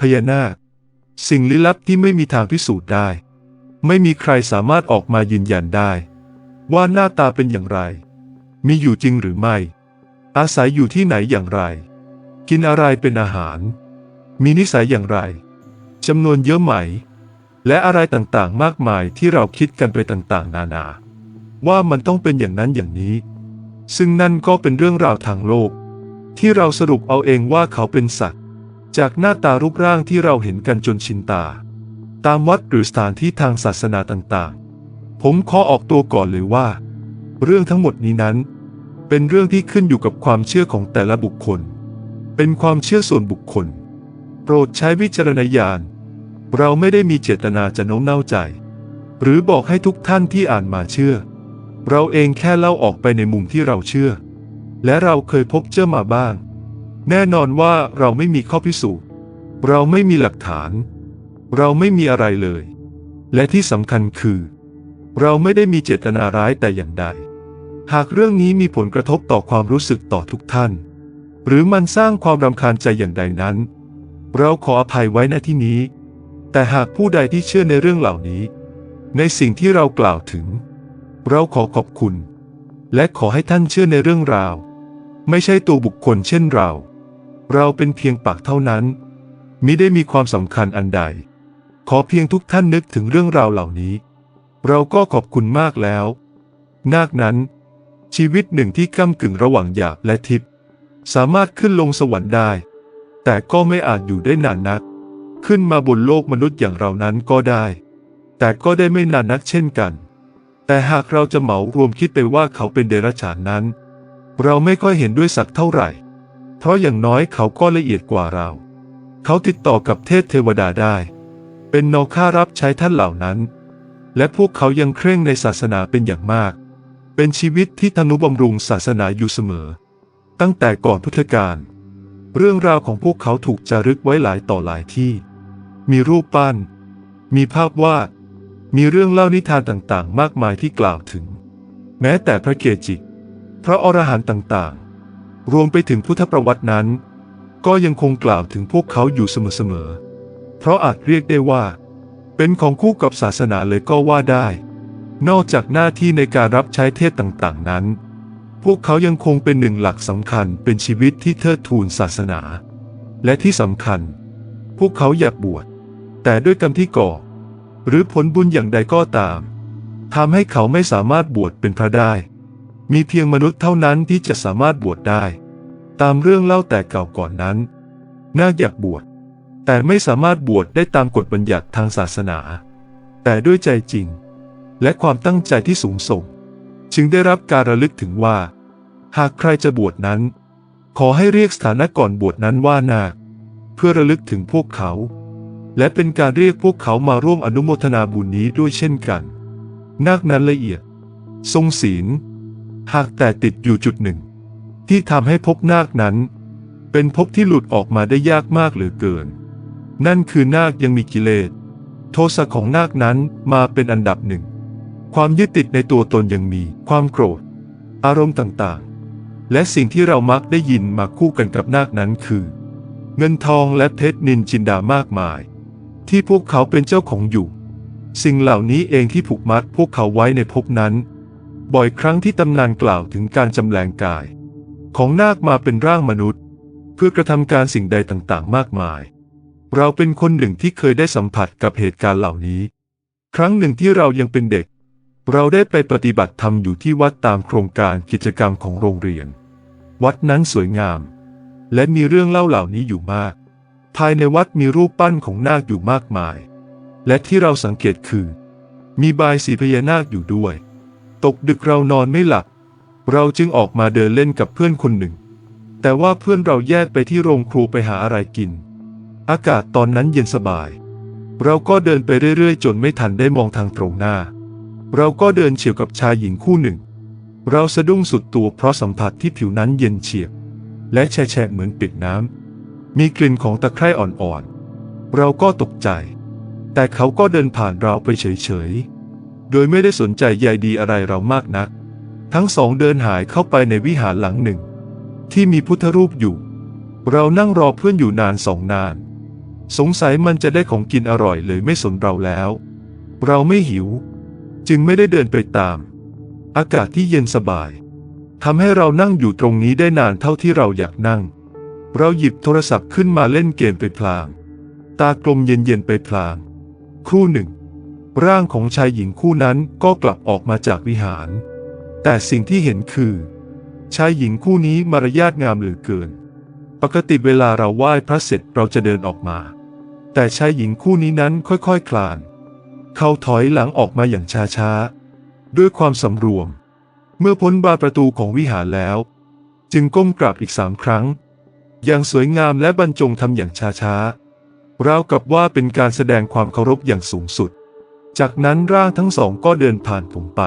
พญานาค สิ่งลี้ลับที่ไม่มีทางพิสูจน์ได้ ไม่มีใครสามารถออกมายืนยันได้ ว่าหน้าตาเป็นอย่างไร มีอยู่จริงหรือไม่ อาศัยอยู่ที่ไหนอย่างไร กินอะไรเป็นอาหาร มีนิสัยอย่างไรจำนวนเยอะไหม และอะไรต่างๆ มากมายที่เราคิดกันไปต่างๆ นานา ว่ามันต้องเป็นอย่างนั้นอย่างนี้ ซึ่งนั่นก็เป็นเรื่องราวทางโลก ที่เราสรุปเอาเองว่าเขาเป็นสัตว์ จากหน้าตารูปร่างที่เราเห็นกันจนชินตา ตามวัดหรือสถานที่ทางศาสนาต่างๆ ผมขอออกตัวก่อนเลยว่า เรื่องทั้งหมดนี้นั้น เป็นเรื่องที่ขึ้นอยู่กับความเชื่อของแต่ละบุคคล เป็นความเชื่อส่วนบุคคล โปรดใช้วิจารณญาณ เราไม่ได้มีเจตนาจะโน้มน้าวใจ หรือบอกให้ทุกท่านที่อ่านมาเชื่อ เราเองแค่เล่าออกไปในมุมที่เราเชื่อ และเราเคยพบเจอมาบ้าง แน่นอนว่าเราไม่มีข้อพิสูจน์ เราไม่มีหลักฐาน เราไม่มีอะไรเลย และที่สำคัญคือ เราไม่ได้มีเจตนาร้ายแต่อย่างใด หากเรื่องนี้มีผลกระทบต่อความรู้สึกต่อทุกท่าน หรือมันสร้างความรำคาญใจอย่างใดนั้น เราขออภัยไว้ณที่นี้ แต่หากผู้ใดที่เชื่อในเรื่องเหล่านี้ ในสิ่งที่เรากล่าวถึง เราขอขอบคุณ และขอให้ท่านเชื่อในเรื่องราว ไม่ใช่ตัวบุคคลเช่นเรา เราเป็นเพียงปากเท่านั้น มิได้มีความสำคัญอันใด ขอเพียงทุกท่านนึกถึงเรื่องราวเหล่านี้ เราก็ขอบคุณมากแล้ว นาคนั้น ชีวิตหนึ่งที่ก้ากึ่งระหว่างหยาบและทิพย์สามารถขึ้นลงสวรรค์ได้ แต่ก็ไม่อาจอยู่ได้นานนัก ขึ้นมาบนโลกมนุษย์อย่างเรานั้นก็ได้ แต่ก็ได้ไม่นานนักเช่นกัน แต่หากเราจะเหมารวมคิดไปว่าเขาเป็นเดรัจฉานนั้น เราไม่ค่อยเห็นด้วยสักเท่าไหร่ เพราะอย่างน้อยเขาก็ละเอียดกว่าเรา เขาติดต่อกับเทพเทวดาได้ เป็นนอค่ารับใช้ท่านเหล่านั้น และพวกเขายังเคร่งในศาสนาเป็นอย่างมาก เป็นชีวิตที่ทนุบำรุงศาสนาอยู่เสมอ ตั้งแต่ก่อนพุทธกาลเรื่องราวของพวกเขาถูกจารึกไว้หลายต่อหลายที่ มีรูปปั้น มีภาพวาด มีเรื่องเล่านิทานต่างๆ มากมายที่กล่าวถึง แม้แต่พระเกจิ พระอรหันต์ต่างๆ รวมไปถึงพุทธประวัตินั้น ก็ยังคงกล่าวถึงพวกเขาอยู่เสมอๆ เพราะอาจเรียกได้ว่า เป็นของคู่กับศาสนาเลยก็ว่าได้ นอกจากหน้าที่ในการรับใช้เทศต่างๆนั้น พวกเขายังคงเป็นหนึ่งหลักสำคัญเป็นชีวิตที่เทิดทูนศาสนา และที่สำคัญ พวกเขาอยากบวช แต่ด้วยกรรมที่ก่อ หรือผลบุญอย่างใดก็ตามทำให้เขาไม่สามารถบวชเป็นพระได้ มีเพียงมนุษย์เท่านั้นที่จะสามารถบวชได้ ตามเรื่องเล่าแต่เก่าก่อนนั้น นาคอยากบวช แต่ไม่สามารถบวชได้ตามกฎบัญญัติทางศาสนา แต่ด้วยใจจริง และความตั้งใจที่สูงส่ง จึงได้รับการระลึกถึงว่า หากใครจะบวชนั้น ขอให้เรียกสถานะก่อนบวชนั้นว่านาค เพื่อระลึกถึงพวกเขา และเป็นการเรียกพวกเขามาร่วมอนุโมทนาบุญนี้ด้วยเช่นกัน นาคนั้นละเอียด ทรงศีล หากแต่ติดอยู่จุดหนึ่ง ที่ทำให้ภพนาคนั้น เป็นภพที่หลุดออกมาได้ยากมากเหลือเกิน นั่นคือนาคยังมีกิเลส โทสะของนาคนั้นมาเป็นอันดับหนึ่ง ความยึดติดในตัวตนยังมีความโกรธ อารมณ์ต่างๆ และสิ่งที่เรามักได้ยินมาคู่กันกับนาคนั้นคือ เงินทองและเพชรนินจินดามากมาย ที่พวกเขาเป็นเจ้าของอยู่ สิ่งเหล่านี้เองที่ผูกมัดพวกเขาไว้ในภพนั้น บ่อยครั้งที่ตำนานกล่าวถึงการจำแรงกาย ของนาคมาเป็นร่างมนุษย์ เพื่อกระทำการสิ่งใดต่างๆ มากมาย เราเป็นคนหนึ่งที่เคยได้สัมผัสกับเหตุการณ์เหล่านี้ ครั้งหนึ่งที่เรายังเป็นเด็ก เราได้ไปปฏิบัติธรรมอยู่ที่วัดตามโครงการกิจกรรมของโรงเรียน วัดนั้นสวยงาม และมีเรื่องเล่าเหล่านี้อยู่มาก ภายในวัดมีรูปปั้นของนาคอยู่มากมาย และที่เราสังเกตคือ มีบายสีพญานาคอยู่ด้วย ตกดึกเรานอนไม่หลับ เราจึงออกมาเดินเล่นกับเพื่อนคนหนึ่ง แต่ว่าเพื่อนเราแยกไปที่โรงครูไปหาอะไรกิน อากาศตอนนั้นเย็นสบาย เราก็เดินไปเรื่อยๆ จนไม่ทันได้มองทางตรงหน้า เราก็เดินเฉียวกับชายหญิงคู่หนึ่ง เราสะดุ้งสุดตัวเพราะสัมผัสที่ผิวนั้นเย็นเฉียบ และแฉะเหมือนปิดน้ำ มีกลิ่นของตะไคร่อ่อนๆ เราก็ตกใจ แต่เขาก็เดินผ่านเราไปเฉยๆ โดยไม่ได้สนใจใยดีอะไรเรามากนัก ทั้งสองเดินหายเข้าไปในวิหารหลังหนึ่ง ที่มีพุทธรูปอยู่ เรานั่งรอเพื่อนอยู่นานสองนาน สงสัยมันจะได้ของกินอร่อยเลยไม่สนเราแล้ว เราไม่หิว จึงไม่ได้เดินไปตาม อากาศที่เย็นสบายทำให้เรานั่งอยู่ตรงนี้ได้นานเท่าที่เราอยากนั่ง เราหยิบโทรศัพท์ขึ้นมาเล่นเกมไปพลาง ตากลมเย็นๆไปพลาง ครู่หนึ่ง ร่างของชายหญิงคู่นั้นก็กลับออกมาจากวิหาร แต่สิ่งที่เห็นคือ ชายหญิงคู่นี้มารยาทงามเหลือเกิน ปกติเวลาเราไหว้พระเสร็จเราจะเดินออกมา แต่ชายหญิงคู่นี้นั้นค่อยๆคคลาน เขาถอยหลังออกมาอย่างช้าๆ ด้วยความสำรวม เมื่อพ้นบานประตูของวิหารแล้ว จึงก้มกราบอีกสามครั้ง อย่างสวยงามและบรรจงทำอย่างช้าๆราวกับว่าเป็นการแสดงความเคารพอย่างสูงสุด จากนั้นร่างทั้งสองก็เดินผ่านผมไป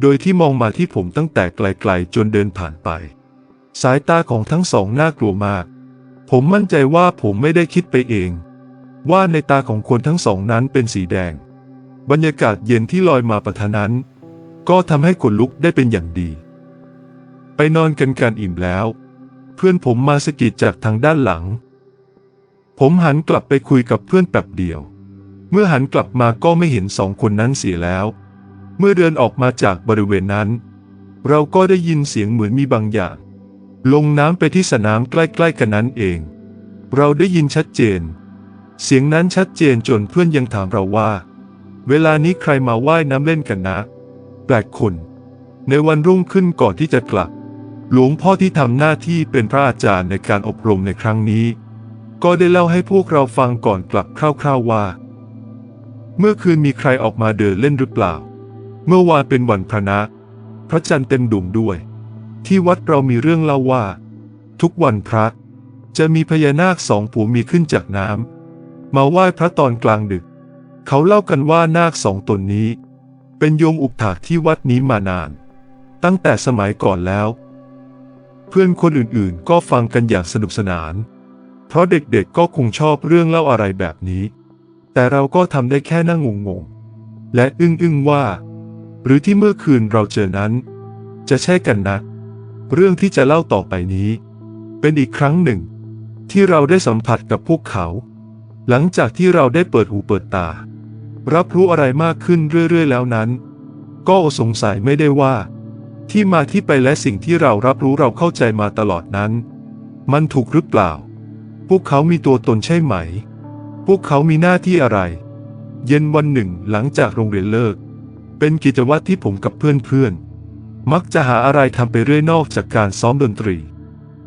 โดยที่มองมาที่ผมตั้งแต่ไกลๆจนเดินผ่านไป สายตาของทั้งสองน่ากลัวมาก ผมมั่นใจว่าผมไม่ได้คิดไปเอง ว่าในตาของคนทั้งสองนั้นเป็นสีแดง บรรยากาศเย็นที่ลอยมาประทานั้น ก็ทำให้ขนลุกได้เป็นอย่างดี ไปนอนกันกันอิ่มแล้ว เพื่อนผมมาสะกิดจากทางด้านหลัง ผมหันกลับไปคุยกับเพื่อนแป๊บเดียว เมื่อหันกลับมาก็ไม่เห็นสองคนนั้นเสียแล้ว เมื่อเดินออกมาจากบริเวณนั้น เราก็ได้ยินเสียงเหมือนมีบางอย่าง ลงน้ำไปที่สนามใกล้ๆกันนั้นเอง เราได้ยินชัดเจน เสียงนั้นชัดเจนจนเพื่อนยังถามเราว่า เวลานี้ใครมาว่ายน้ำเล่นกันนะแปลกคน ในวันรุ่งขึ้นก่อนที่จะกลับ หลวงพ่อที่ทำหน้าที่เป็นพระอาจารย์ในการอบรมในครั้งนี้ ก็ได้เล่าให้พวกเราฟังก่อนกลับคร่าวๆว่า เมื่อคืนมีใครออกมาเดินเล่นหรือเปล่า เมื่อวานเป็นวันพระนะ พระจันทร์เต็มดวงด้วย ที่วัดเรามีเรื่องเล่าว่า ทุกวันพระ จะมีพญานาคสองผัวมีขึ้นจากน้ำมาไหว้พระตอนกลางดึก เขาเล่ากันว่านาคสองตนนี้ เป็นโยมอุปถากที่วัดนี้มานาน ตั้งแต่สมัยก่อนแล้ว เพื่อนคนอื่นๆ ก็ฟังกันอย่างสนุกสนาน เพราะเด็กๆก็คงชอบเรื่องเล่าอะไรแบบนี้ แต่เราก็ทำได้แค่นั่งงงๆ และอึ้งๆว่า หรือที่เมื่อคืนเราเจอนั้น จะใช่กันนะ เรื่องที่จะเล่าต่อไปนี้ เป็นอีกครั้งหนึ่ง ที่เราได้สัมผัสกับพวกเขา หลังจากที่เราได้เปิดหูเปิดตา รับรู้อะไรมากขึ้นเรื่อยๆ แล้วนั้น ก็สงสัยไม่ได้ว่า ที่มาที่ไปและสิ่งที่เรารับรู้เราเข้าใจมาตลอดนั้น มันถูกหรือเปล่า พวกเขามีตัวตนใช่ไหม พวกเขามีหน้าที่อะไร เย็นวันหนึ่งหลังจากโรงเรียนเลิก เป็นกิจวัตรที่ผมกับเพื่อนๆ มักจะหาอะไรทำไปเรื่อยนอกจากการซ้อมดนตรี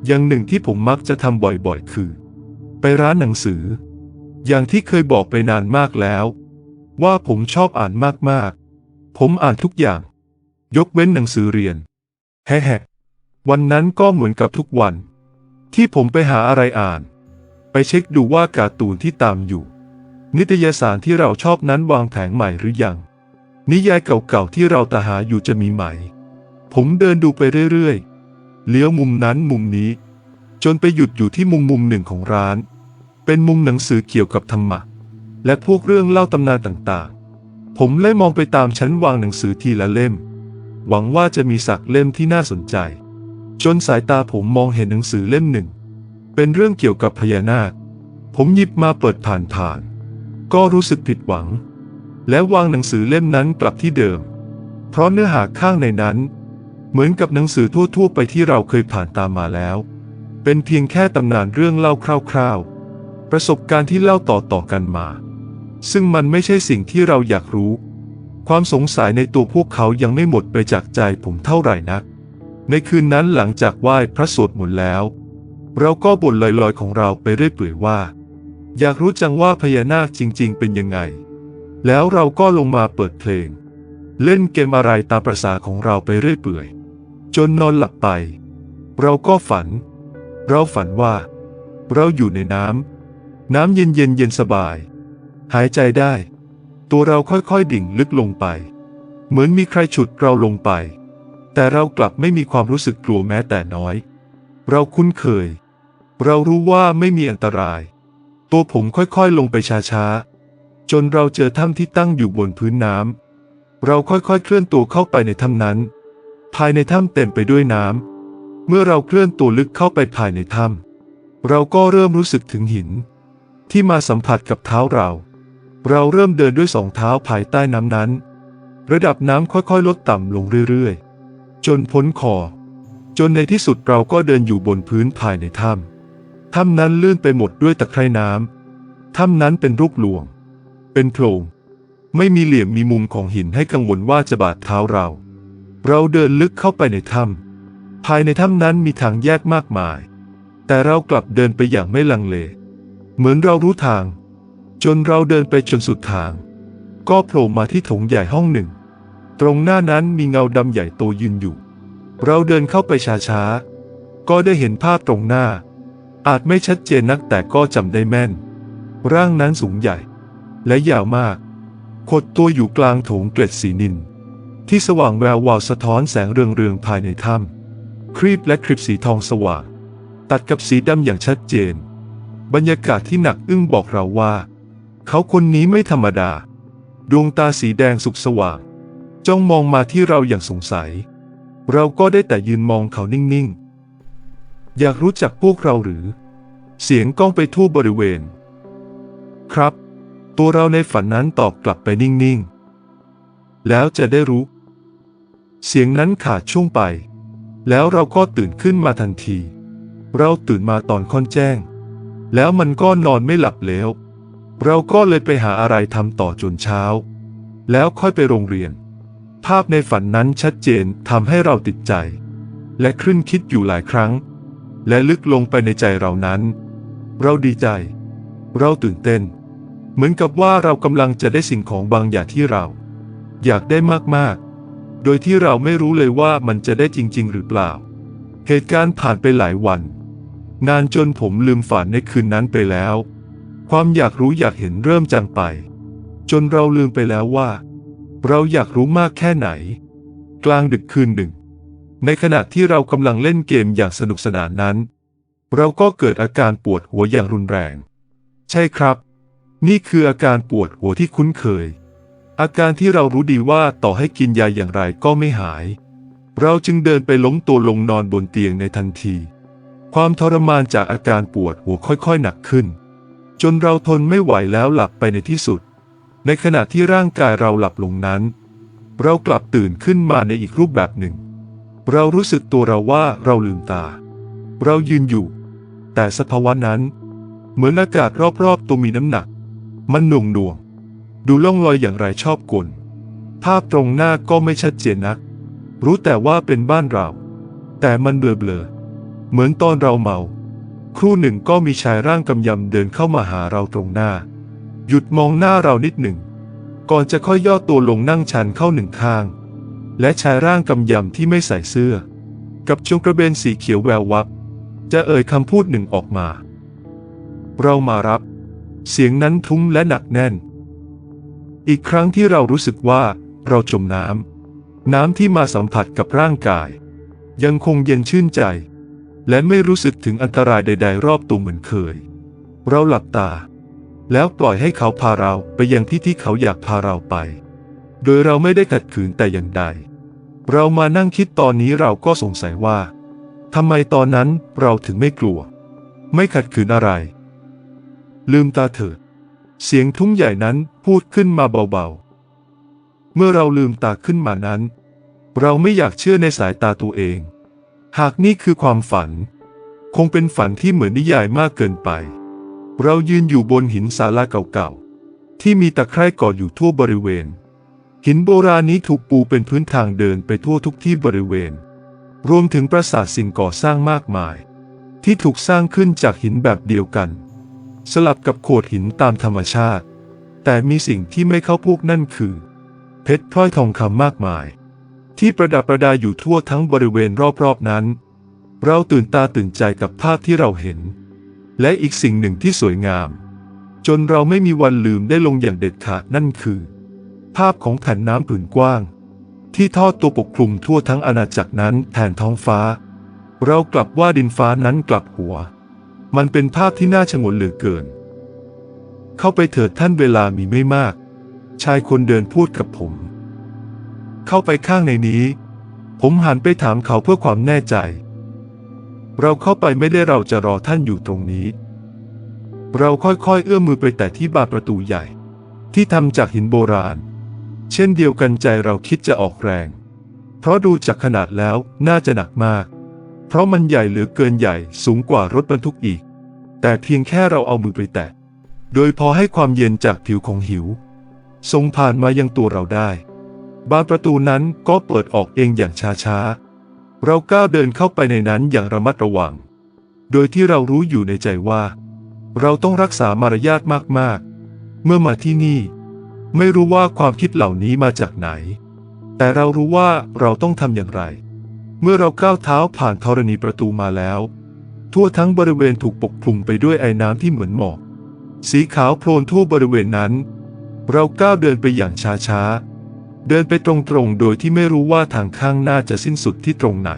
อย่างหนึ่งที่ผมมักจะทำบ่อยๆ คือ ไปร้านหนังสือ อย่างที่เคยบอกไปนานมากแล้ว ว่าผมชอบอ่านมากๆ ผมอ่านทุกอย่าง ยกเว้นหนังสือเรียน แฮะวันนั้นก็เหมือนกับทุกวัน ที่ผมไปหาอะไรอ่าน ไปเช็คดูว่าการ์ตูนที่ตามอยู่ นิตยสารที่เราชอบนั้นวางแผงใหม่หรือยัง นิยายเก่าๆที่เราตาหาอยู่จะมีไหม ผมเดินดูไปเรื่อยๆ เลี้ยวมุมนั้นมุมนี้ จนไปหยุดอยู่ที่มุมมุมหนึ่งของร้าน เป็นมุมหนังสือเกี่ยวกับธรรมะ และพวกเรื่องเล่าตำนานต่างๆ ผมเลยมองไปตามชั้นวางหนังสือทีละเล่ม หวังว่าจะมีสักเล่มที่น่าสนใจ จนสายตาผมมองเห็นหนังสือเล่มหนึ่ง เป็นเรื่องเกี่ยวกับพญานาค ผมหยิบมาเปิดผ่านผ่านๆก็รู้สึกผิดหวัง และวางหนังสือเล่มนั้นกลับที่เดิม เพราะเนื้อหาข้างในนั้น เหมือนกับหนังสือทั่วๆ ไปที่เราเคยผ่านตามมาแล้ว เป็นเพียงแค่ตำนานเรื่องเล่าคร่าวๆ ประสบการณ์ที่เล่าต่อๆกันมา ซึ่งมันไม่ใช่สิ่งที่เราอยากรู้ความสงสัยในตัวพวกเขายังไม่หมดไปจากใจผมเท่าไหร่นัก ในคืนนั้นหลังจากไหว้พระสวดมนต์แล้ว เราก็บ่นลอยๆของเราไปเรื่อยเปื่อยว่า อยากรู้จังว่าพญานาคจริง ๆ เป็นยังไง แล้วเราก็ลงมาเปิดเพลง เล่นเกมอะไรตามประษาของเราไปเรื่อยเปื่อย จนนอนหลับไป เราก็ฝัน เราฝันว่า เราอยู่ในน้ำน้ำเย็นเย็นเย็นสบาย หายใจได้ ตัวเราค่อยๆดิ่งลึกลงไป เหมือนมีใครฉุดเราลงไป แต่เรากลับไม่มีความรู้สึกกลัวแม้แต่น้อย เราคุ้นเคย เรารู้ว่าไม่มีอันตราย ตัวผมค่อยๆลงไปช้าๆ จนเราเจอถ้ำที่ตั้งอยู่บนพื้นน้ำ เราค่อยๆเคลื่อนตัวเข้าไปในถ้ำนั้น ภายในถ้ำเต็มไปด้วยน้ำ เมื่อเราเคลื่อนตัวลึกเข้าไปภายในถ้ำเราก็เริ่มรู้สึกถึงหิน ที่มาสัมผัสกับเท้าเรา เราเริ่มเดินด้วยสองเท้าภายใต้น้ำนั้น ระดับน้ำค่อยๆ ลดต่ำลงเรื่อยๆ จนพ้นคอ จนในที่สุดเราก็เดินอยู่บนพื้นภายในถ้ำถ้ำนั้นลื่นไปหมดด้วยตะไคร่น้ำถ้ำนั้นเป็นรูปหลวง เป็นโพรงไม่มีเหลี่ยมมีมุมของหินให้กังวลว่าจะบาดเท้าเรา เราเดินลึกเข้าไปในถ้ำภายในถ้ำนั้นมีทางแยกมากมาย แต่เรากลับเดินไปอย่างไม่ลังเล เหมือนเรารู้ทาง จนเราเดินไปจนสุดทาง ก็โผล่มาที่โถงใหญ่ห้องหนึ่ง ตรงหน้านั้นมีเงาดำใหญ่โตยืนอยู่ เราเดินเข้าไปช้าๆ ก็ได้เห็นภาพตรงหน้า อาจไม่ชัดเจนนักแต่ก็จำได้แม่น ร่างนั้นสูงใหญ่ และยาวมาก ขดตัวอยู่กลางโถงเกล็ดสีนิน ที่สว่างแวววาวสะท้อนแสงเรืองๆภายในถ้ำครีบและคลิปสีทองสว่าง ตัดกับสีดำอย่างชัดเจน บรรยากาศที่หนักอึ้งบอกเราว่า เขาคนนี้ไม่ธรรมดา ดวงตาสีแดงสุกสว่าง จ้องมองมาที่เราอย่างสงสัย เราก็ได้แต่ยืนมองเขานิ่งๆ อยากรู้จักพวกเราหรือ เสียงก้องไปทั่วบริเวณ ครับ ตัวเราในฝันนั้นตอบกลับไปนิ่งๆ แล้วจะได้รู้ เสียงนั้นขาดช่วงไป แล้วเราก็ตื่นขึ้นมาทันที เราตื่นมาตอนค่อนแจ้ง แล้วมันก็นอนไม่หลับแล้ว เราก็เลยไปหาอะไรทำต่อจนเช้า แล้วค่อยไปโรงเรียน ภาพในฝันนั้นชัดเจนทำให้เราติดใจ และครึ่นคิดอยู่หลายครั้ง และลึกลงไปในใจเรานั้น เราดีใจ เราตื่นเต้น เหมือนกับว่าเรากำลังจะได้สิ่งของบางอย่างที่เรา อยากได้มากๆ โดยที่เราไม่รู้เลยว่ามันจะได้จริง ๆ หรือเปล่า เหตุการณ์ผ่านไปหลายวัน นานจนผมลืมฝันในคืนนั้นไปแล้ว ความอยากรู้อยากเห็นเริ่มจางไป จนเราลืมไปแล้วว่า เราอยากรู้มากแค่ไหน กลางดึกคืนหนึ่ง ในขณะที่เรากำลังเล่นเกมอย่างสนุกสนานนั้น เราก็เกิดอาการปวดหัวอย่างรุนแรง ใช่ครับ นี่คืออาการปวดหัวที่คุ้นเคย อาการที่เรารู้ดีว่าต่อให้กินยาอย่างไรก็ไม่หาย เราจึงเดินไปล้มตัวลงนอนบนเตียงในทันที ความทรมานจากอาการปวดหัวค่อยๆ หนักขึ้น จนเราทนไม่ไหวแล้วหลับไปในที่สุด ในขณะที่ร่างกายเราหลับลงนั้น เรากลับตื่นขึ้นมาในอีกรูปแบบหนึ่ง เรารู้สึกตัวเราว่าเราลืมตา เรายืนอยู่ แต่สภาวะนั้น เหมือนอากาศรอบๆ ตัวมีน้ำหนัก มันหน่วงหน่วง ดูล่องลอยอย่างไรชอบกล ภาพตรงหน้าก็ไม่ชัดเจนนัก รู้แต่ว่าเป็นบ้านเรา แต่มันเบลอเบลอเหมือนตอนเราเมา ครู่หนึ่งก็มีชายร่างกำยำเดินเข้ามาหาเราตรงหน้า หยุดมองหน้าเรานิดหนึ่ง ก่อนจะค่อยย่อตัวลงนั่งชันเข้าหนึ่งข้าง และชายร่างกำยำที่ไม่ใส่เสื้อ กับจงกระเบนสีเขียวแวววับ จะเอ่ยคำพูดหนึ่งออกมา เรามารับ เสียงนั้นทุ้มและหนักแน่น อีกครั้งที่เรารู้สึกว่าเราจมน้ำน้ำที่มาสัมผัสกับร่างกาย ยังคงเย็นชื่นใจ และไม่รู้สึกถึงอันตรายใด ๆ รอบตัวเหมือนเคย เราหลับตา แล้วปล่อยให้เขาพาเราไปยังที่ที่เขาอยากพาเราไป โดยเราไม่ได้ขัดขืนแต่อย่างใด เรามานั่งคิดตอนนี้เราก็สงสัยว่าทำไมตอนนั้นเราถึงไม่กลัว ไม่ขัดขืนอะไร ลืมตาเถิด เสียงทุ้มใหญ่นั้นพูดขึ้นมาเบาๆ เมื่อเราลืมตาขึ้นมานั้น เราไม่อยากเชื่อในสายตาตัวเอง หากนี่คือความฝัน คงเป็นฝันที่เหมือนนิยายมากเกินไป เรายืนอยู่บนหินศาลาเก่าๆ ที่มีตะไคร่ก่ออยู่ทั่วบริเวณ หินโบราณนี้ถูกปูเป็นพื้นทางเดินไปทั่วทุกที่บริเวณ รวมถึงปราสาทสิ่งก่อสร้างมากมาย ที่ถูกสร้างขึ้นจากหินแบบเดียวกัน สลับกับโขดหินตามธรรมชาติ แต่มีสิ่งที่ไม่เข้าพวกนั่นคือ เพชรพลอยทองคำมากมาย ที่ประดับประดาอยู่ทั่วทั้งบริเวณรอบๆนั้น เราตื่นตาตื่นใจกับภาพที่เราเห็น และอีกสิ่งหนึ่งที่สวยงาม จนเราไม่มีวันลืมได้ลงอย่างเด็ดขาดนั่นคือ ภาพของแผ่นน้ำผืนกว้าง ที่ทอดตัวปกคลุมทั่วทั้งอาณาจักรนั้นแทนท้องฟ้า เรากลับว่าดินฟ้านั้นกลับหัว มันเป็นภาพที่น่าชงนเหลือเกิน เข้าไปเถิดท่านเวลามีไม่มาก ชายคนเดินพูดกับผม เข้าไปข้างในนี้ ผมหันไปถามเขาเพื่อความแน่ใจ เราเข้าไปไม่ได้เราจะรอท่านอยู่ตรงนี้ เราค่อยๆ เอื้อมมือไปแตะที่บานประตูใหญ่ ที่ทำจากหินโบราณ เช่นเดียวกันใจเราคิดจะออกแรง เพราะดูจากขนาดแล้วน่าจะหนักมาก เพราะมันใหญ่เหลือเกินใหญ่สูงกว่ารถบรรทุกอีก แต่เพียงแค่เราเอามือไปแตะ โดยพอให้ความเย็นจากผิวของหิวทรงผ่านมายังตัวเราได้ บานประตูนั้นก็เปิดออกเองอย่างช้าๆ เราก้าวเดินเข้าไปในนั้นอย่างระมัดระวัง โดยที่เรารู้อยู่ในใจว่า เราต้องรักษามารยาทมากๆ เมื่อมาที่นี่ ไม่รู้ว่าความคิดเหล่านี้มาจากไหน แต่เรารู้ว่าเราต้องทำอย่างไร เมื่อเราก้าวเท้าผ่านธรณีประตูมาแล้ว ทั่วทั้งบริเวณถูกปกคลุมไปด้วยไอ้น้ำที่เหมือนหมอก สีขาวโพลนทั่วบริเวณนั้น เราก้าวเดินไปอย่างช้าๆ เดินไปตรงๆ โดยที่ไม่รู้ว่าทางข้างหน้าจะสิ้นสุดที่ตรงไหน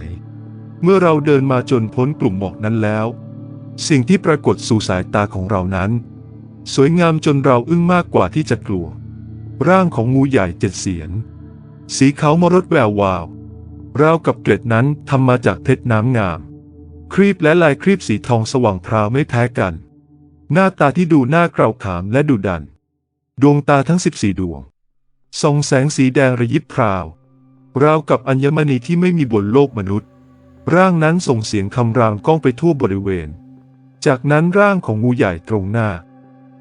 เมื่อเราเดินมาจนพ้นกลุ่มหมอกนั้นแล้ว สิ่งที่ปรากฏสู่สายตาของเรานั้น สวยงามจนเราอึ้งมากกว่าที่จะกลัว ร่างของงูใหญ่เจ็ดเสียน สีขาวมรดแวววาว ราวกับเกล็ดนั้นทำมาจากเพชรน้ำงาม ครีบและลายครีบสีทองสว่างพราวไม่แพ้กัน หน้าตาที่ดูน่าเกราขามและดุดัน ดวงตาทั้ง14ดวง ส่องแสงสีแดงระยิบพราว ราวกับอัญมณีที่ไม่มีบนโลกมนุษย์ ร่างนั้นส่งเสียงคำรามก้องไปทั่วบริเวณ จากนั้นร่างของงูใหญ่ตรงหน้า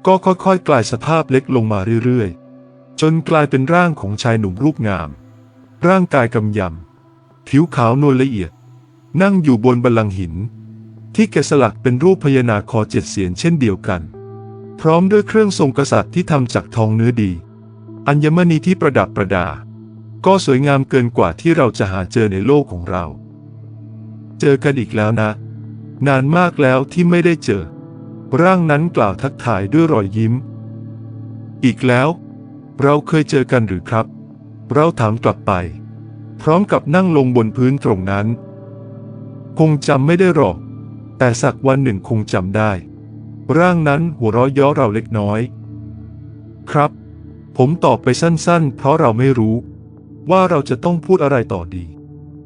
ก็ค่อยๆ กลายสภาพเล็กลงมาเรื่อยๆ จนกลายเป็นร่างของชายหนุ่มรูปงาม ร่างกายกำยำ ผิวขาวนวลละเอียด นั่งอยู่บนบัลลังก์หิน ที่แกะสลักเป็นรูปพญานาคคอเจ็ดเสียนเช่นเดียวกัน พร้อมด้วยเครื่องทรงกษัตริย์ที่ทำจากทองเนื้อดี อัญมณีที่ประดับประดา ก็สวยงามเกินกว่าที่เราจะหาเจอในโลกของเรา เจอกันอีกแล้วนะ นานมากแล้วที่ไม่ได้เจอ ร่างนั้นกล่าวทักทายด้วยรอยยิ้ม อีกแล้ว เราเคยเจอกันหรือครับ เราถามกลับไป พร้อมกับนั่งลงบนพื้นตรงนั้น คงจำไม่ได้หรอก แต่สักวันหนึ่งคงจำได้ ร่างนั้นหัวเราะย้อเราเล็กน้อย ครับ ผมตอบไปสั้นๆ เพราะเราไม่รู้ ว่าเราจะต้องพูดอะไรต่อดี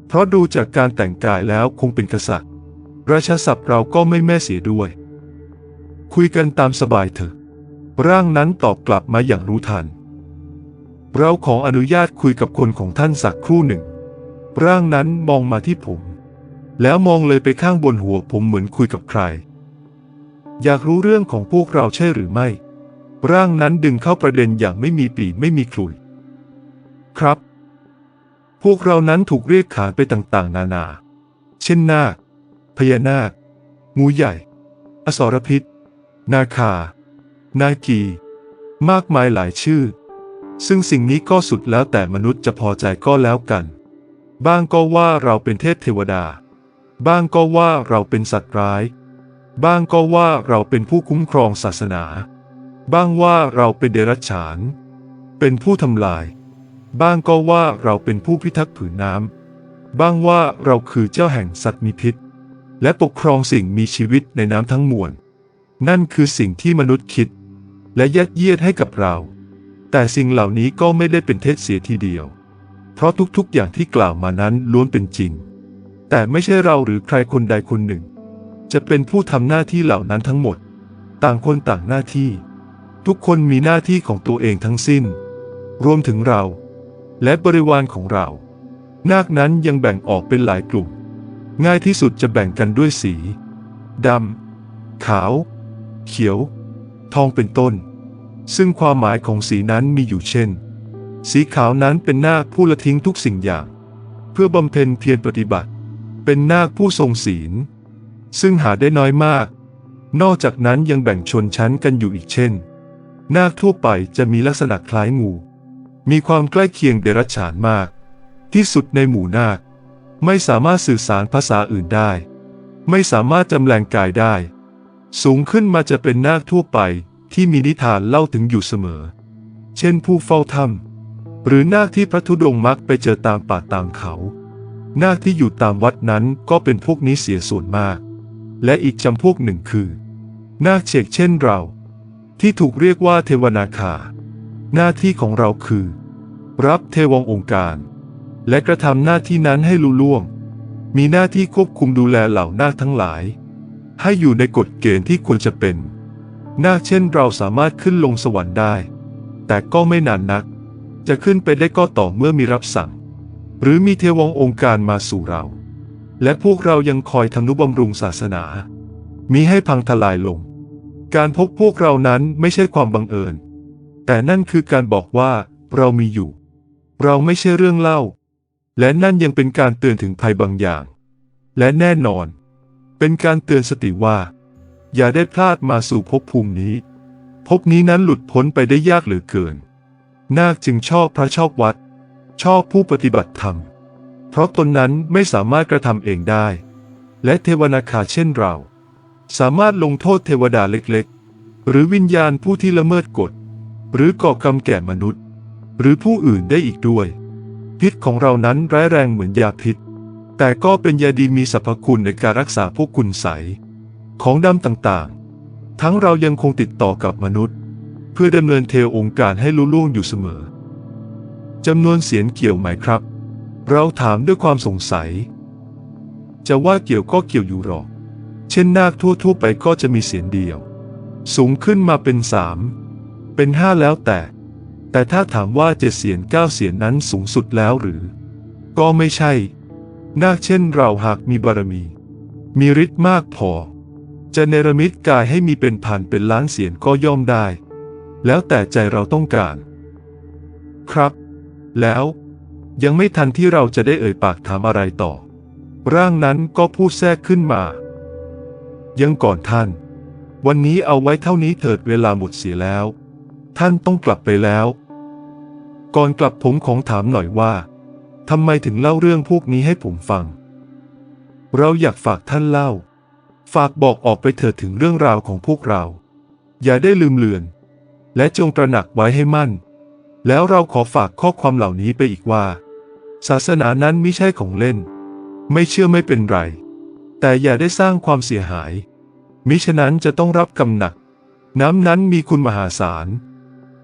เพราะดูจากการแต่งกายแล้วคงเป็นกษัตริย์ ราชาศัพท์เราก็ไม่แม่เสียด้วย คุยกันตามสบายเถอะ ร่างนั้นตอบกลับมาอย่างรู้ทัน เราขออนุญาตคุยกับคนของท่านสักครู่หนึ่ง ร่างนั้นมองมาที่ผม แล้วมองเลยไปข้างบนหัวผมเหมือนคุยกับใคร อยากรู้เรื่องของพวกเราใช่หรือไม่ ร่างนั้นดึงเข้าประเด็นอย่างไม่มีปีไม่มีคลุย ครับ พวกเรานั้นถูกเรียกขานไปต่างๆ นานา เช่นนาค พญานาค งูใหญ่ อสรพิษ นาคา นากีมากมายหลายชื่อ ซึ่งสิ่งนี้ก็สุดแล้วแต่มนุษย์จะพอใจก็แล้วกัน บ้างก็ว่าเราเป็นเทพเทวดา บ้างก็ว่าเราเป็นสัตว์ร้าย บ้างก็ว่าเราเป็นผู้คุ้มครองศาสนา บ้างว่าเราเป็นเดรัจฉาน เป็นผู้ทำลาย บ้างก็ว่าเราเป็นผู้พิทักษ์ผืนน้ำ บ้างว่าเราคือเจ้าแห่งสัตว์มีพิษ และปกครองสิ่งมีชีวิตในน้ำทั้งมวล นั่นคือสิ่งที่มนุษย์คิด และยัดเยียดให้กับเรา แต่สิ่งเหล่านี้ก็ไม่ได้เป็นเท็จเสียทีเดียว เพราะทุกๆอย่างที่กล่าวมานั้นล้วนเป็นจริง แต่ไม่ใช่เราหรือใครคนใดคนหนึ่ง จะเป็นผู้ทำหน้าที่เหล่านั้นทั้งหมด ต่างคนต่างหน้าที่ ทุกคนมีหน้าที่ของตัวเองทั้งสิ้น รวมถึงเรา และบริวารของเรา นาคนั้นยังแบ่งออกเป็นหลายกลุ่ม ง่ายที่สุดจะแบ่งกันด้วยสีดำขาว เขียว ทองเป็นต้น ซึ่งความหมายของสีนั้นมีอยู่เช่น สีขาวนั้นเป็นนาคผู้ละทิ้งทุกสิ่งอย่าง เพื่อบำเพ็ญเพียรปฏิบัติ เป็นนาคผู้ทรงศีล ซึ่งหาได้น้อยมาก นอกจากนั้นยังแบ่งชนชั้นกันอยู่อีกเช่น นาคทั่วไปจะมีลักษณะคล้ายงู มีความใกล้เคียงเดรัจฉานมาก ที่สุดในหมู่นาค ไม่สามารถสื่อสารภาษาอื่นได้ ไม่สามารถจำแรงกายได้ สูงขึ้นมาจะเป็นนาคทั่วไปที่มีนิทานเล่าถึงอยู่เสมอ เช่นผู้เฝ้าถ้ำหรือนาคที่พระธุดงค์มักไปเจอตามป่าตามเขา นาคที่อยู่ตามวัดนั้นก็เป็นพวกนี้เสียส่วนมาก และอีกจำพวกหนึ่งคือ นาคเฉกเช่นเรา ที่ถูกเรียกว่าเทวนาคา หน้าที่ของเราคือ รับเทวององค์การ และกระทำหน้าที่นั้นให้ลุล่วง มีหน้าที่ควบคุมดูแลเหล่านาคทั้งหลาย ให้อยู่ในกฎเกณฑ์ที่ควรจะเป็น นาคเช่นเราสามารถขึ้นลงสวรรค์ได้ แต่ก็ไม่นานนัก จะขึ้นไปได้ก็ต่อเมื่อมีรับสั่ง หรือมีเทวงองค์การมาสู่เรา และพวกเรายังคอยทำนุบำรุงศาสนา มีให้พังทลายลง การพบพวกเรานั้นไม่ใช่ความบังเอิญ แต่นั่นคือการบอกว่าเรามีอยู่ เราไม่ใช่เรื่องเล่า และนั่นยังเป็นการเตือนถึงภัยบางอย่าง และแน่นอน เป็นการเตือนสติว่า อย่าได้พลาดมาสู่ภพภูมินี้ภพนี้นั้นหลุดพ้นไปได้ยากเหลือเกิน นาคจึงชอบพระชอบวัด ชอบผู้ปฏิบัติธรรม เพราะตนนั้นไม่สามารถกระทำเองได้ และเทวนาคาเช่นเรา สามารถลงโทษเทวดาเล็กๆ หรือวิญญาณผู้ที่ละเมิดกฎ หรือก่อกรรมแก่มนุษย์ หรือผู้อื่นได้อีกด้วย พิษของเรานั้นร้ายแรงเหมือนยาพิษ แต่ก็เป็นยาดีมีสรรพคุณในการรักษาพวกคุณใส ของดำต่างๆ ทั้งเรายังคงติดต่อกับมนุษย์ เพื่อดำเนินเทวองค์การให้ลุล่วงอยู่เสมอจำนวนเสียงเกี่ยวไหมครับ เราถามด้วยความสงสัย จะว่าเกี่ยวก็เกี่ยวอยู่หรอก เช่นนาคทั่วๆไปก็จะมีเสียงเดียว สูงขึ้นมาเป็นสามเป็นห้าแล้วแต่ แต่ถ้าถามว่าเจ็ดเสียงเก้าเสียงนั้นสูงสุดแล้วหรือ ก็ไม่ใช่ นาคเช่นเราหากมีบารมี มีฤทธิ์มากพอ จะเนรมิตกายให้มีเป็นพันเป็นล้านเสียงก็ย่อมได้ แล้วแต่ใจเราต้องการ ครับ แล้วยังไม่ทันที่เราจะได้เอ่ยปากถามอะไรต่อ ร่างนั้นก็พูดแทรกขึ้นมา ยังก่อนท่าน วันนี้เอาไว้เท่านี้เถิดเวลาหมดเสียแล้ว ท่านต้องกลับไปแล้ว ก่อนกลับผมของถามหน่อยว่าทำไมถึงเล่าเรื่องพวกนี้ให้ผมฟัง เราอยากฝากท่านเล่า ฝากบอกออกไปเถิดถึงเรื่องราวของพวกเรา อย่าได้ลืมเลือน และจงตระหนักไว้ให้มั่น แล้วเราขอฝากข้อความเหล่านี้ไปอีกว่า ศาสนานั้นไม่ใช่ของเล่น ไม่เชื่อไม่เป็นไร แต่อย่าได้สร้างความเสียหาย มิฉะนั้นจะต้องรับกำหนัก น้ำนั้นมีคุณมหาศาล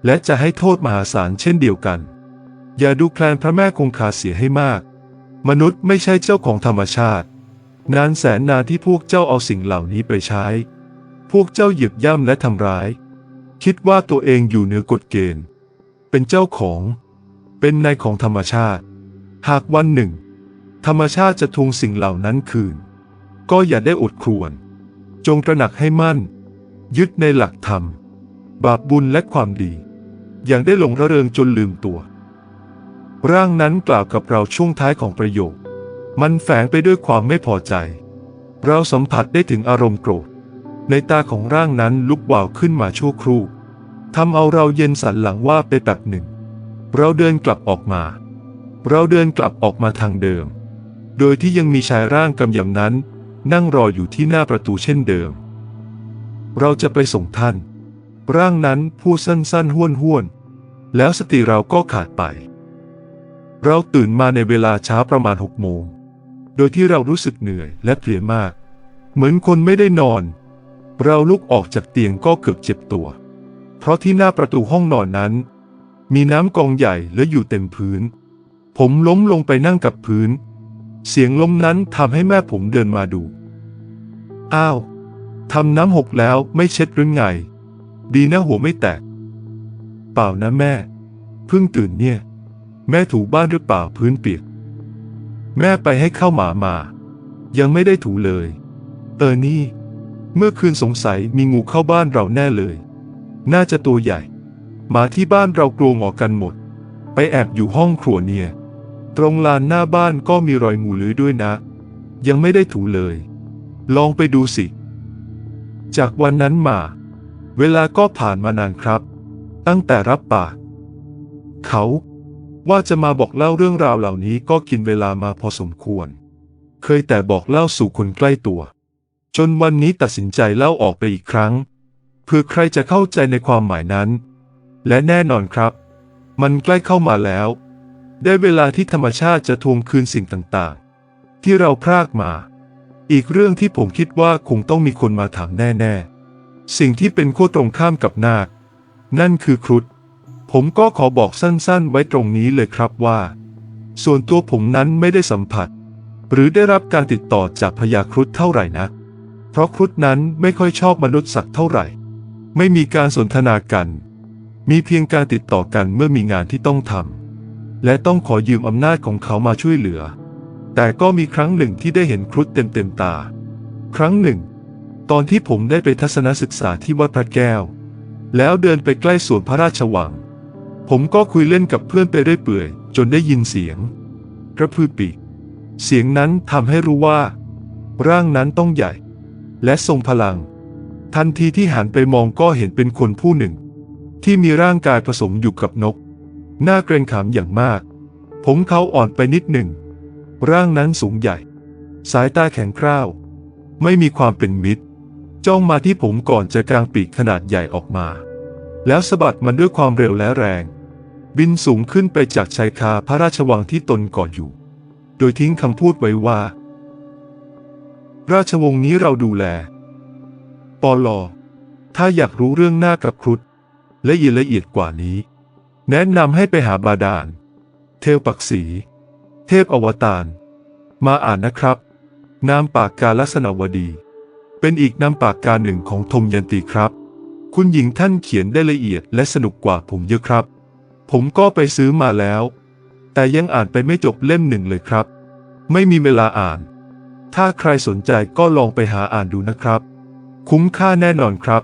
และจะให้โทษมหาศาลเช่นเดียวกัน อย่าดูแคลนพระแม่คงคาเสียให้มาก มนุษย์ไม่ใช่เจ้าของธรรมชาติ นานแสนนานที่พวกเจ้าเอาสิ่งเหล่านี้ไปใช้ พวกเจ้าเหยียบย่ำและทำร้าย คิดว่าตัวเองอยู่เหนือกฎเกณฑ์ เป็นเจ้าของ เป็นนายของธรรมชาติ หากวันหนึ่ง ธรรมชาติจะทวงสิ่งเหล่านั้นคืน ก็อย่าได้อดครวน จงตระหนักให้มั่น ยึดในหลักธรรม บาปบุญและความดี อย่างได้หลงระเริงจนลืมตัว ร่างนั้นกล่าวกับเราช่วงท้ายของประโยค มันแฝงไปด้วยความไม่พอใจ เราสัมผัสได้ถึงอารมณ์โกรธ ในตาของร่างนั้นลุกวาวขึ้นมาชั่วครู่ทำเอาเราเย็นสันหลังว่าไปแบบหนึ่ง เราเดินกลับออกมา เราเดินกลับออกมาทางเดิม โดยที่ยังมีชายร่างกำยำนั้น นั่งรออยู่ที่หน้าประตูเช่นเดิม เราจะไปส่งท่าน ร่างนั้นพูดสั้นๆห้วนห้วนแล้วสติเราก็ขาดไป เราตื่นมาในเวลาเช้าประมาณหกโมง โดยที่เรารู้สึกเหนื่อยและเพลียมาก เหมือนคนไม่ได้นอน เราลุกออกจากเตียงก็เกือบเจ็บตัว เพราะที่หน้าประตูห้องนอนนั้น มีน้ำกองใหญ่เหลืออยู่เต็มพื้น ผมล้มลงไปนั่งกับพื้น เสียงล้มนั้นทำให้แม่ผมเดินมาดู อ้าว ทำน้ำหกแล้วไม่เช็ดหรือไง ดีนะหัวไม่แตก เปล่านะแม่ เพิ่งตื่นเนี่ย แม่ถูบ้านหรือเปล่าพื้นเปียก แม่ไปให้ข้าวหมามา ยังไม่ได้ถูเลย เออนี่ เมื่อคืนสงสัยมีงูเข้าบ้านเราแน่เลย น่าจะตัวใหญ่ หมาที่บ้านเรากลัวหงอกันหมด ไปแอบอยู่ห้องครัวเนี่ย ตรงลานหน้าบ้านก็มีรอยงูเลื้อยด้วยนะ ยังไม่ได้ถูเลย ลองไปดูสิ จากวันนั้นมา เวลาก็ผ่านมานานครับ ตั้งแต่รับปาก เขาว่าจะมาบอกเล่าเรื่องราวเหล่านี้ก็กินเวลามาพอสมควร เคยแต่บอกเล่าสู่คนใกล้ตัว จนวันนี้ตัดสินใจเล่าออกไปอีกครั้ง เพื่อใครจะเข้าใจในความหมายนั้น และแน่นอนครับ มันใกล้เข้ามาแล้ว ได้เวลาที่ธรรมชาติจะทวงคืนสิ่งต่างๆ ที่เราพรากมา อีกเรื่องที่ผมคิดว่าคงต้องมีคนมาถามแน่ๆ สิ่งที่เป็นขั้วตรงข้ามกับนาค นั่นคือครุฑผมก็ขอบอกสั้นๆ ไว้ตรงนี้เลยครับว่า ส่วนตัวผมนั้นไม่ได้สัมผัส หรือได้รับการติดต่อจากพญาครุฑเท่าไหร่นะ เพราะครุฑนั้นไม่ค่อยชอบมนุษย์สักเท่าไหร่ ไม่มีการสนทนากัน มีเพียงการติดต่อกันเมื่อมีงานที่ต้องทำ และต้องขอยืมอำนาจของเขามาช่วยเหลือ แต่ก็มีครั้งหนึ่งที่ได้เห็นครุฑเต็มเต็มๆตา ครั้งหนึ่ง ตอนที่ผมได้ไปทัศนศึกษาที่วัดพระแก้ว แล้วเดินไปใกล้สวนพระราชวัง ผมก็คุยเล่นกับเพื่อนไปเรื่อยเปื่อย จนได้ยินเสียงกระพือปีกเสียงนั้นทำให้รู้ว่า ร่างนั้นต้องใหญ่ และทรงพลัง ทันทีที่หันไปมองก็เห็นเป็นคนผู้หนึ่ง ที่มีร่างกายผสมอยู่กับนก หน้าเกรงขามอย่างมาก ผมเขาอ่อนไปนิดหนึ่ง ร่างนั้นสูงใหญ่ สายตาแข็งกร้าว ไม่มีความเป็นมิตร จ้องมาที่ผมก่อนจะกลางปีกขนาดใหญ่ออกมา แล้วสะบัดมันด้วยความเร็วและแรง บินสูงขึ้นไปจากชายคาพระราชวังที่ตนก่ออยู่ โดยทิ้งคำพูดไว้ว่า ราชวงศ์นี้เราดูแล ปอลอถ้าอยากรู้เรื่องหน้ากับครุฑและเอียดละเอียดกว่านี้ แนะนำให้ไปหาบาดาล เทวปักษีเทพอวตาร มาอ่านนะครับ นามปากกาลักษณวดี เป็นอีกนามปากกาหนึ่งของธมยันตีครับ คุณหญิงท่านเขียนได้ละเอียดและสนุกกว่าผมเยอะครับ ผมก็ไปซื้อมาแล้ว แต่ยังอ่านไปไม่จบเล่มหนึ่งเลยครับ ไม่มีเวลาอ่าน ถ้าใครสนใจก็ลองไปหาอ่านดูนะครับ คุ้มค่าแน่นอนครับ